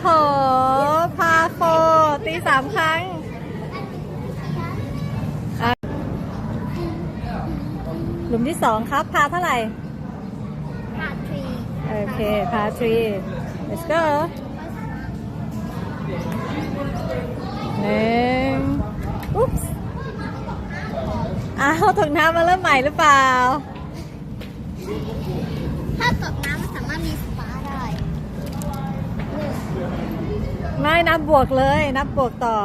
โห พาโฟตีสามครั้งอะหลุมที่สองครับ พาเท่าไหร่ พาทรี โอเค พาทรี let's go หนึ่งอุ๊บอ้าวตกน้ำมาเริ่มใหม่หรือเปล่า ถ้าตกน้ำมันสามารถมีสปาได้หนึ่ง ไม่นับบวกเลย นับบวกต่อ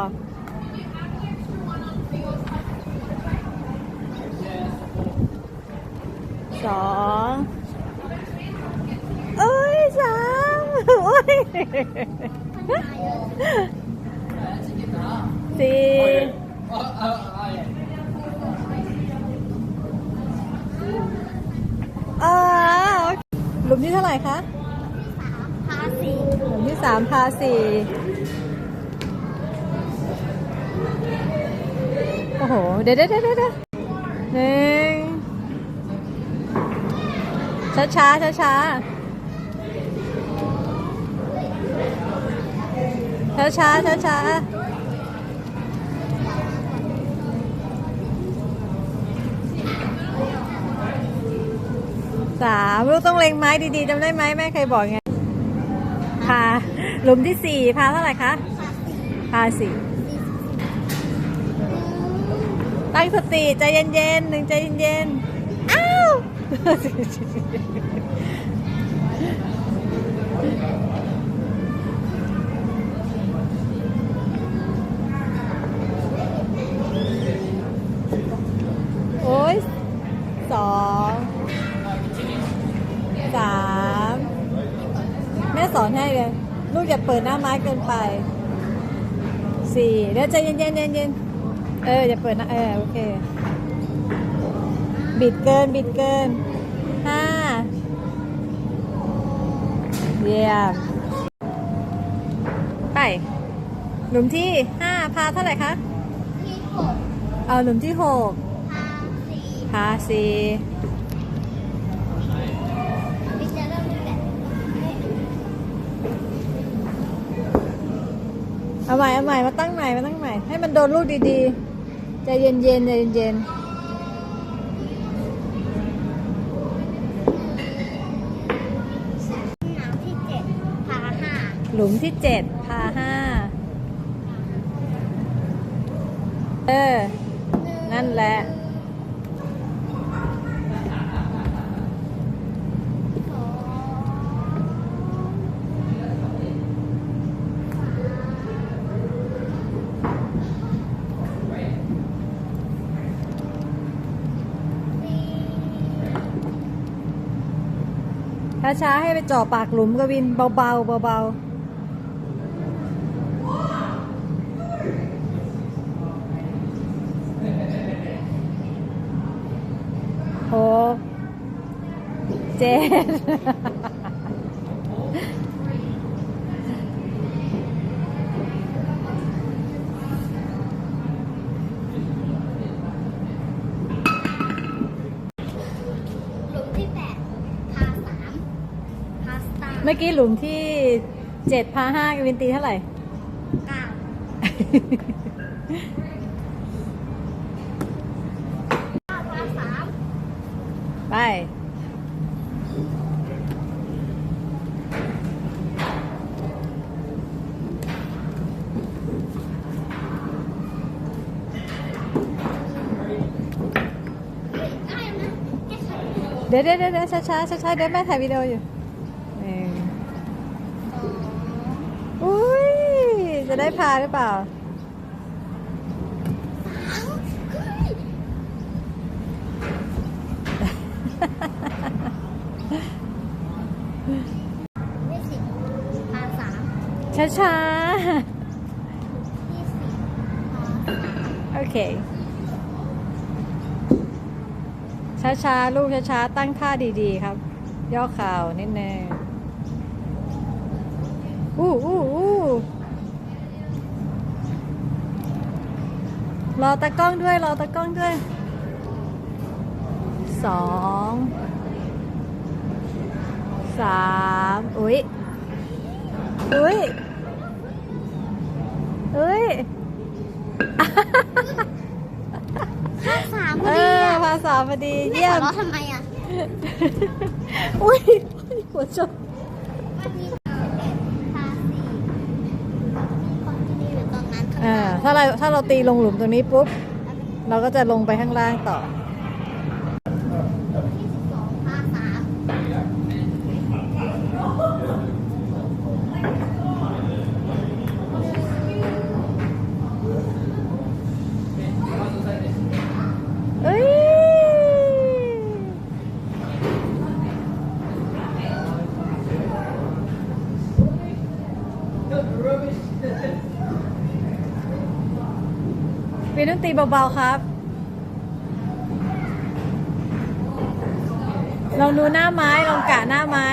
สองเอ้ยสามโอ้ยมันมาเยอะสี่อ่าหลุมที่เท่าไหร่คะ พาสี่หลุมที่สามพาสี่ เดี๋ยวเดี๋ยวเดี๋ยวเดี๋ยวหนึ่งช้าช้าช้าช้าช้าช้าช้าช้าสามลูกต้องเล็งไม้ดีๆจำได้ไหมแม่เคยบอกไงพาหลุมที่สี่พาเท่าไหร่คะพาสี่ ตั้งสติใจเย็นๆหนึ่งใจเย็นๆ อ้าว โอ้ยสองสามแม่สอนให้เลย ลูกอย่าเปิดหน้าไม้เกินไปสี่เดี๋ยวใจเย็นๆเย็นๆ เอออย่าเปิดหน้าเออโอเค บิดเกินบิดเกินห้าเยี่ยมไป หลุมที่ห้าพาเท่าไหร่คะที่หกเอาหลุมที่หกพาสี่พาสี่พี่จะเริ่มตั้งแต่เอาใหม่เอาใหม่มาตั้งใหม่มาตั้งใหม่ให้มันโดนลูกดีๆ ใจเย็นๆใจเย็นน้ำที่เจ็ดพาห้าๆหลุมที่เจ็ดพาห้าเออ นั่นแหละ ช้าๆให้ไปจ่อปากหลุมกวินเบาๆเบาๆหกเจ็ด มื่อกี้หลุมที่เจ็ดพาห้ากวินตีเท่าไหร่ เก้าเก้าพาสามไปได้นะแค่ฉันเดี๋ยวเดี๋ยวเดี๋ยวช้าช้าช้าช้าๆเดี๋ยวแม่ถ่ายวิดีโออยู่ จะได้พาหรือเปล่ายี่สิบพาสามช้าช้ายี่สิบพาสามๆโอเค ช้าช้าๆลูกช้าช้าๆตั้งท่าดีๆครับ ย่อเข่านิดนึงอู้อู้อู้ รอตะกล้องด้วย รอตะกล้องด้วยสองสามอุ้ยอุ้ยภาษาพเออดีออะภาษาพอดีแม่เยี่ยหัวมเราะทำไมอะ อุ้ยหัวชนมันมีเอ็ดภาษีมีคนที่นี่อยู่ตรงนั้นข้าง อ่าถ้าเราถ้าเราตีลงหลุมตรงนี้ปุ๊บ เราก็จะลงไปข้างล่างต่อ นดนตรีเบาๆครับ ลองดูหน้าไม้ ลองกะหน้าไม้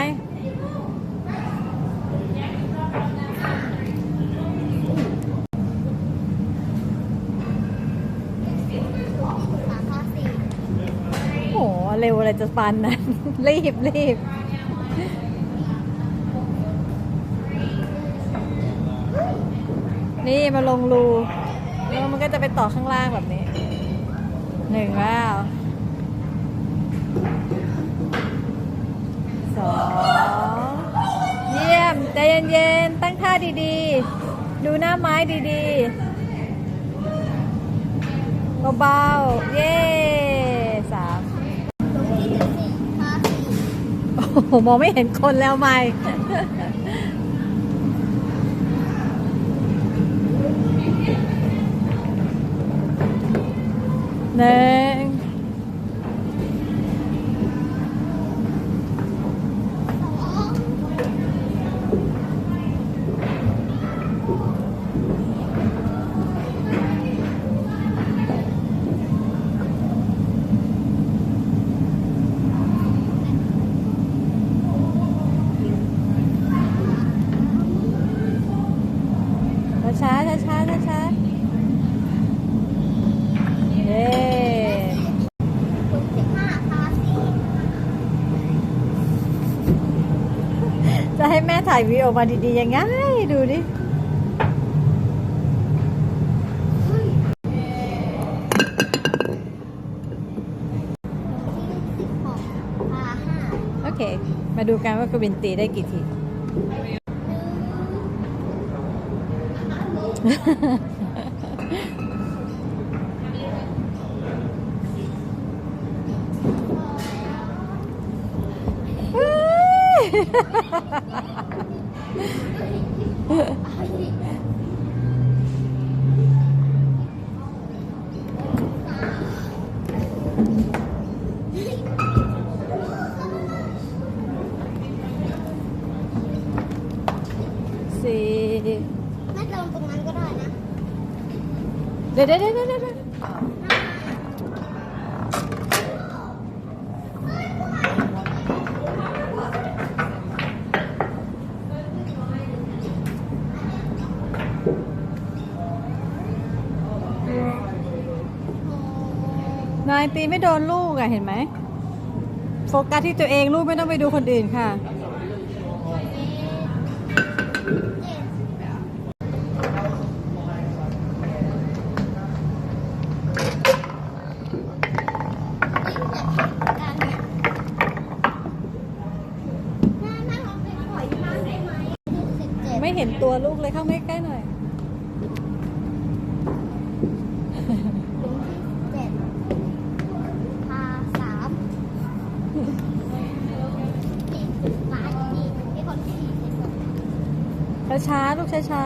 สามภาษีโอ้โหเร็วอะไรจะปันนั้น รีบรีบนี่มาลงรู แล้วมันก็จะไปต่อข้างล่างแบบนี้หนึ่งแล้วสองเยี่ยมใจเย็นๆ ตั้งท่าดีๆ ดูหน้าไม้ดีๆเบาๆ เย้สามโอ้โหมองไม่เห็นคนแล้วไม่ ห ให้แม่ถ่ายวีดีโอมาดีๆยังไงดูดิโอเค มาดูกันว่ากวินตีได้กี่ที ยสี่แม่ลงตรงนั้นก็ได้นะ เดี๋ยวเดี๋ยวเดี๋ยวเดี๋ยว นายตีไม่โดนลูกอะเห็นไหม โฟกัสที่ตัวเองลูกไม่ต้องไปดูคนอื่นค่ะ ไม่เห็นตัวลูกเลยเข้ามาใกล้ๆหน่อย หลุมที่เจ็ดพาสามนี่หมาที่นี่มีคนที่สี่สิบ หกช้าๆลูกช้า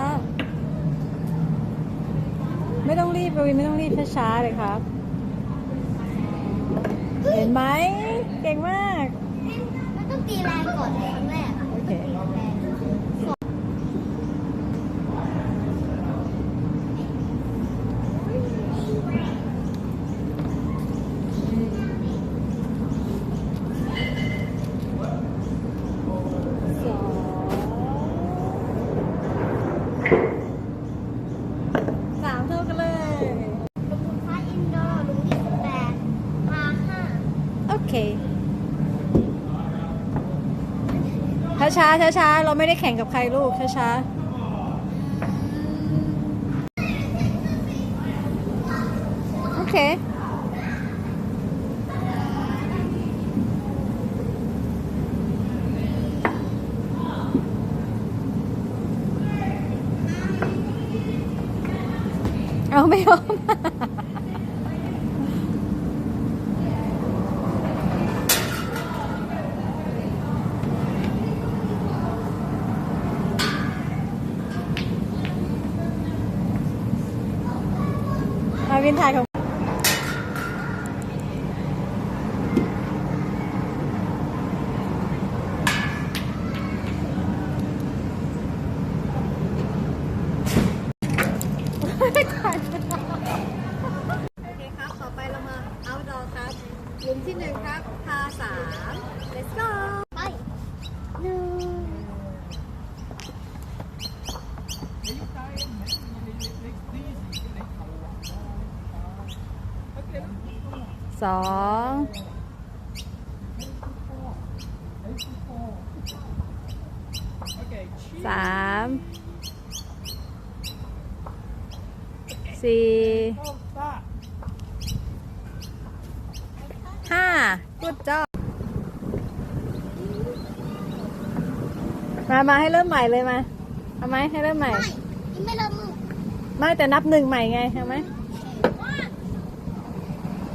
ๆไม่ต้องรีบปวินไม่ต้องรีบช้าๆเลยครับ เห็นไหม เก่งมาก มันต้องตีแรงก่อนเลยครั้งแรกอะโอเค ช้าช้าช้าเราไม่ได้แข่งกับใครลูกช้าช้าโอเคเอาไม่ออา วินถ่ายของ โอเคครับ ต่อไปเรามา outdoor ครับหลุมที่หนึ่งครับ พาสาม let's go ไปหนึ่ง สองสามสี่ห้ากุดจอบมา มาให้เริ่มใหม่เลยมา เอาไหมให้เริ่มใหม่ ไม่ยังไม่เริ่มมือไม่แต่นับหนึ่งใหม่ไง เอาไหม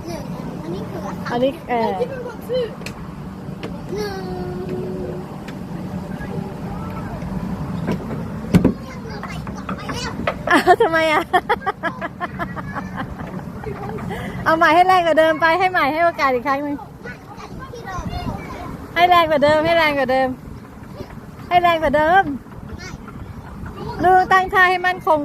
หนึ่งอัน นี้คืออันนี้เออหนึ่งไปก่อนไปแล้วอ้าวทำไมอะ เอาใหม่ให้แรงกว่าเดิมไปให้ใหม่ให้โอกาสอีกครั้งหนึ่งที่เราให้แรงกว่าเดิมให้แรงกว่าเดิม ให้แรงกว่าเดิมไม่ดูตั้งท่าให้มั่นคง